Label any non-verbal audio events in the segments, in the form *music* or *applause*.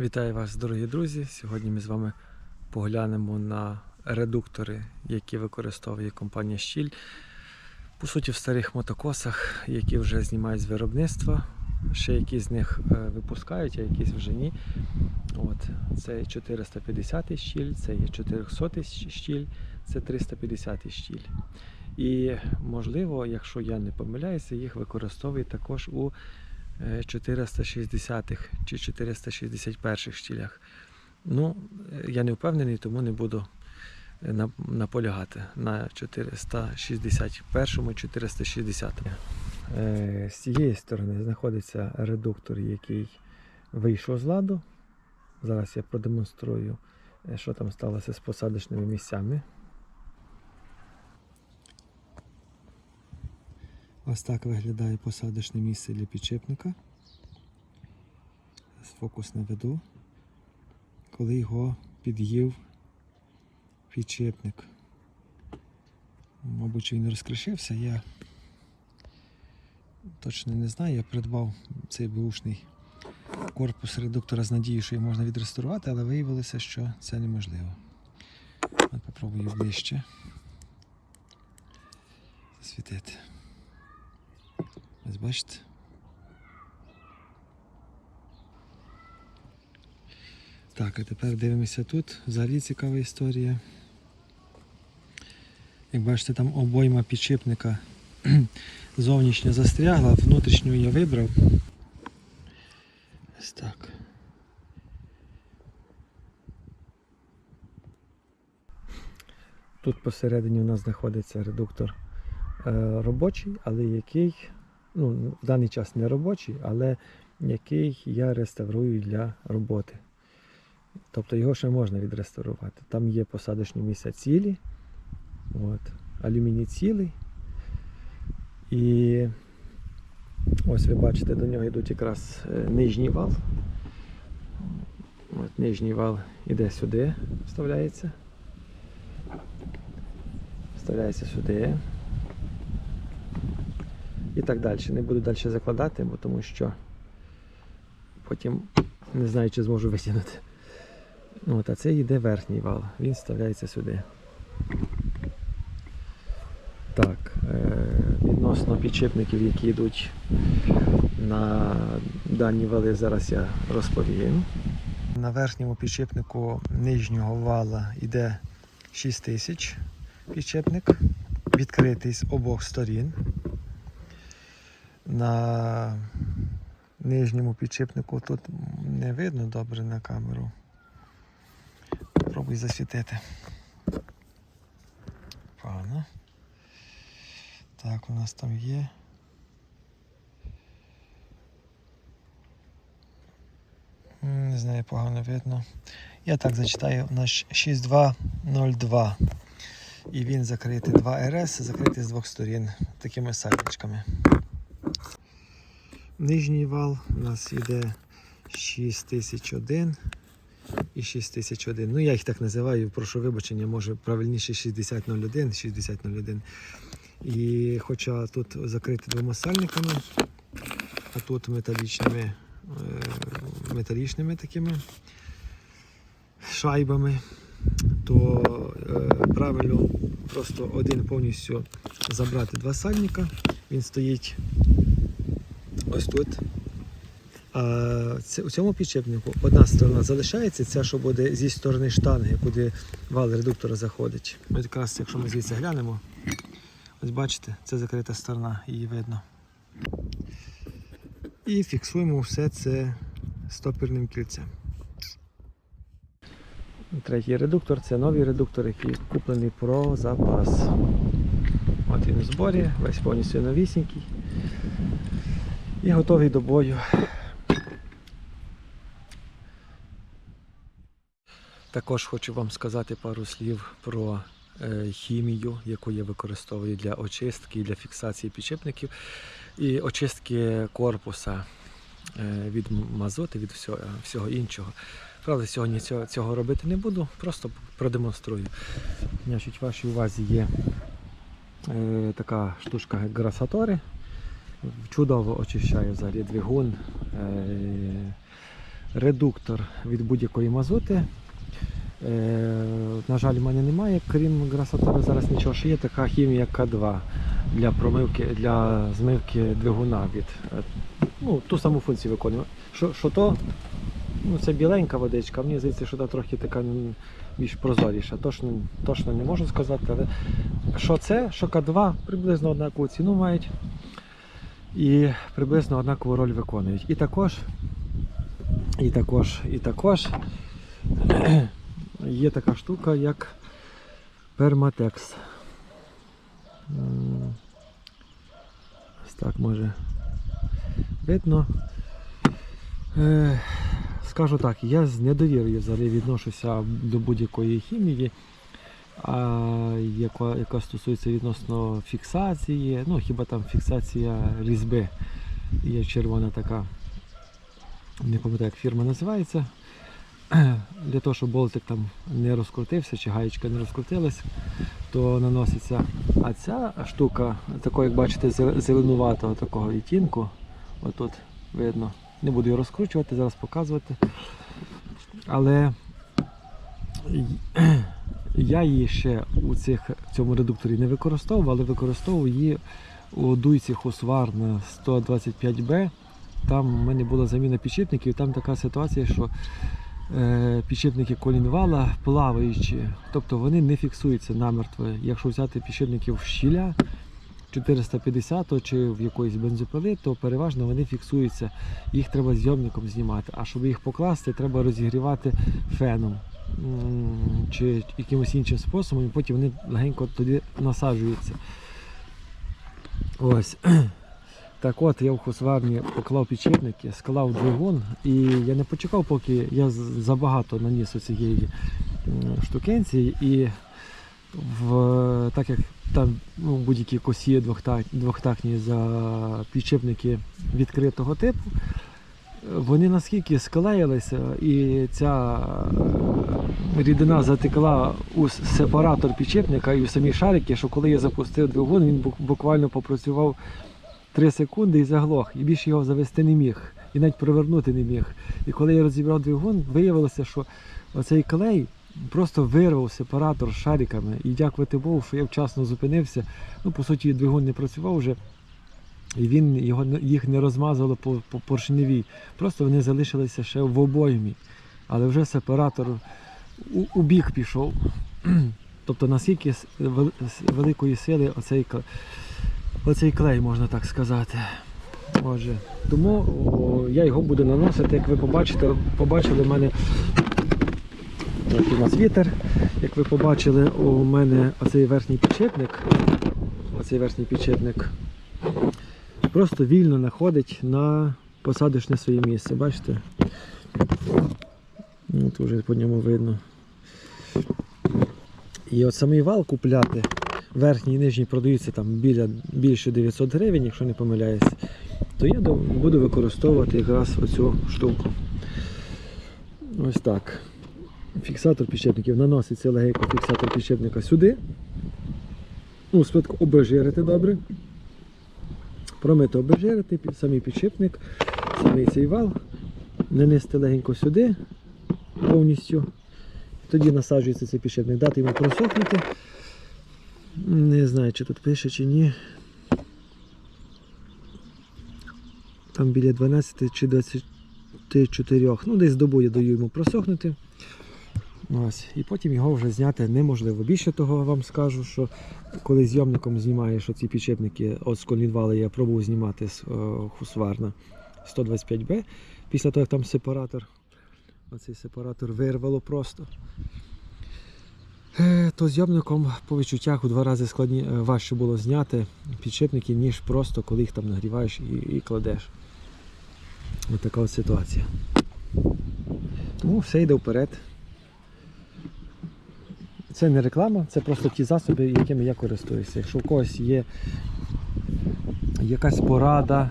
Вітаю вас, дорогі друзі! Сьогодні ми з вами поглянемо на редуктори, які використовує компанія Щіль. По суті, в старих мотокосах, які вже знімають з виробництва. Ще якісь з них е, випускають, а якісь вже ні. От, це є 450 щіль, це є 400 щіль, це 350 щіль. І можливо, якщо я не помиляюся, їх використовують також у е, 460-х чи 461 щілях. Ну, е, я не впевнений, тому не буду е, наполягати на 461 460. Е, З цієї сторони знаходиться редуктор, який вийшов з ладу. Зараз я продемонструю, що там сталося з посадочними місцями. Ось так виглядає посадочне місце для підшипника. Фокус наведу. Коли його під'їв підшипник. Мабуть, він розкришився, я точно не знаю, я придбав цей бушний корпус редуктора з надією, що його можна відреставрувати, але виявилося, що це неможливо. От Попробую ближче засвітити. Ось бачите. Так, а тепер дивимося тут. Взагалі цікава історія. Як бачите, там обойма підшипника *clears throat* зовнішня застрягла, внутрішню я вибрав. Ось так. Тут посередині у нас знаходиться редуктор е, робочий, але який ну, в даний час не робочий, але який я реставрую для роботи. Тобто його ще можна відреставрувати. Там є посадочні місця цілі, от, алюміній цілий. І ось ви бачите, до нього йдуть якраз е, нижній вал. От, нижній вал іде сюди, вставляється. Вставляється сюди. І так далі. Не буду далі закладати, бо тому що потім не знаю, чи зможу витягнути. От, а це йде верхній вал, він вставляється сюди. Так, е, відносно підшипників, які йдуть на дані вали, зараз я розповім. На верхньому підшипнику нижнього вала йде 6000 підшипник, відкритий з обох сторін. На нижньому підшипнику тут не видно добре на камеру. Пробуй засвітити. Погано. Так, у нас там є. Не знаю, погано видно. Я так зачитаю у нас 6202. І він закритий 2 РС, закритий з двох сторін такими сальничками. Нижній вал у нас йде 6001 і 6001. Ну, я їх так називаю, прошу вибачення, може правильніше 6001, 6001. І хоча тут закриті двома сальниками, а тут металічними, е, металічними такими шайбами, то е, правильно просто один повністю забрати два сальника. Він стоїть ось тут. А це, у цьому підшипнику одна сторона залишається, ця, що буде зі сторони штанги, куди вал редуктора заходить. Ось якраз, якщо ми звідси глянемо, ось бачите, це закрита сторона, її видно. І фіксуємо все це стопірним кільцем. Третій редуктор це новий редуктор, який куплений про запас. От він у зборі, весь повністю новісінький. І готовий до бою. Також хочу вам сказати пару слів про е, хімію, яку я використовую для очистки, для фіксації підшипників і очистки корпуса е, від мазоти, від всього, всього іншого. Правда, сьогодні цього, цього робити не буду, просто продемонструю. Значить, вашій увазі є е, така штучка грасатори. Чудово очищає взагалі двигун, е, редуктор від будь-якої мазути. Е, на жаль, в мене немає, крім грасатора, зараз нічого. Ще є така хімія К2 для промивки, для змивки двигуна від е, ну, ту саму функцію виконує. Що, що то? Ну, це біленька водичка, мені здається, що та трохи така більш прозоріша. Точно, точно не можу сказати, але що це, що К2 приблизно однакову ціну мають і приблизно однакову роль виконують. І також, і також, і також *clears throat* є така штука, як перматекс. Так може видно. Е, Скажу так, я з недовірою взагалі відношуся до будь-якої хімії, яка, яка стосується відносно фіксації, ну хіба там фіксація різьби. Є червона така, не пам'ятаю, як фірма називається. Для того, щоб болтик там не розкрутився чи гаєчка не розкрутилась, то наноситься. А ця штука, такого, як бачите, зеленуватого такого відтінку, отут видно. Не буду її розкручувати, зараз показувати. Але я її ще у цих, в цьому редукторі не використовував, але використовував її у дуйці Husqvarna 125B. Там в мене була заміна підшипників, там така ситуація, що е, підшипники колінвала плаваючі, тобто вони не фіксуються намертво. Якщо взяти підшипників щіля 450 чи в якоїсь бензопили, то переважно вони фіксуються. Їх треба зйомником знімати. А щоб їх покласти, треба розігрівати феном чи якимось іншим способом, і потім вони легенько туди насаджуються. Ось. *clears throat* Так от я в Хусварні поклав підшипники, склав двигун і я не почекав, поки я забагато наніс оцієї м, штукенці і в, так як там ну, будь-які косі двохтак, двохтактні за підшипники відкритого типу, вони наскільки склеїлися і ця рідина затекла у сепаратор підшипника і в самі шарики, що коли я запустив двигун, він буквально попрацював 3 секунди і заглох, і більше його завести не міг, і навіть провернути не міг. І коли я розібрав двигун, виявилося, що оцей клей просто вирвав сепаратор шариками. І дякувати Богу, що я вчасно зупинився. Ну, по суті, двигун не працював вже. І він його їх не розмазувало по, по поршневій. Просто вони залишилися ще в обоймі. Але вже сепаратор у, у бік пішов. *clears throat* Тобто наскільки великої сили оцей, оцей клей, можна так сказати. Отже, тому о, я його буду наносити, як ви побачите, побачили в мене Ось у нас вітер. Як ви побачили, у мене оцей верхній підшипник, оцей верхній підшипник просто вільно знаходить на посадочне своє місце. Бачите? Тут вже по ньому видно. І от самий вал купляти, верхній і нижній продаються там біля більше 900 гривень, якщо не помиляюсь, то я буду використовувати якраз оцю штуку. Ось так. Фіксатор підшипників наноситься легенько фіксатор підшипника сюди. Ну, спочатку обезжирити добре. Промити обезжирити, самий підшипник, самий цей вал. Нанести легенько сюди повністю. Тоді насаджується цей підшипник, дати йому просохнути. Не знаю, чи тут пише, чи ні. Там біля 12 чи 24. Ну, десь добу я даю йому просохнути. Ось. І потім його вже зняти неможливо. Більше того вам скажу, що коли зйомником знімаєш оці підшипники, от з колінвали я пробував знімати з е, Husqvarna 125B, після того, як там сепаратор, оцей сепаратор вирвало просто. Е, То зйомником по відчуттях у два рази складні, е, важче було зняти підшипники, ніж просто коли їх там нагріваєш і, і кладеш. Ось така от ситуація. Тому все йде вперед. Це не реклама, це просто ті засоби, якими я користуюся. Якщо у когось є якась порада,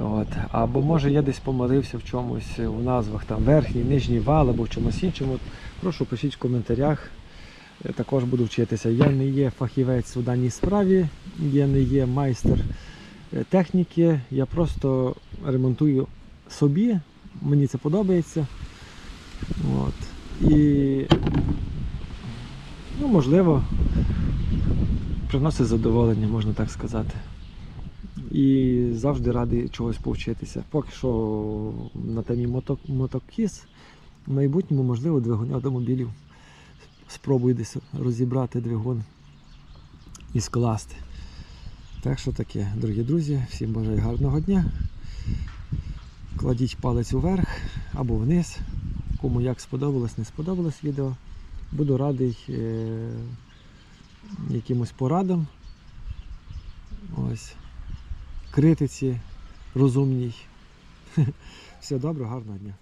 от, або може я десь помилився в чомусь у назвах там верхній, нижній вал або в чомусь іншому, прошу пишіть в коментарях. Я також буду вчитися. Я не є фахівець у даній справі, я не є майстер е, техніки, я просто ремонтую собі мені це подобається. От. І ну, можливо, приносить задоволення, можна так сказати. І завжди радий чогось повчитися. Поки що на темі мото, мотокіс, в майбутньому, можливо, двигуни автомобілів. Спробую десь розібрати двигун і скласти. Так що таке, дорогі друзі, всім бажаю гарного дня. Кладіть палець уверх або вниз. Кому як сподобалось, не сподобалось відео. Буду радий е- якимось порадам. Ось. Критиці розумній. *laughs* Все добре, гарного дня.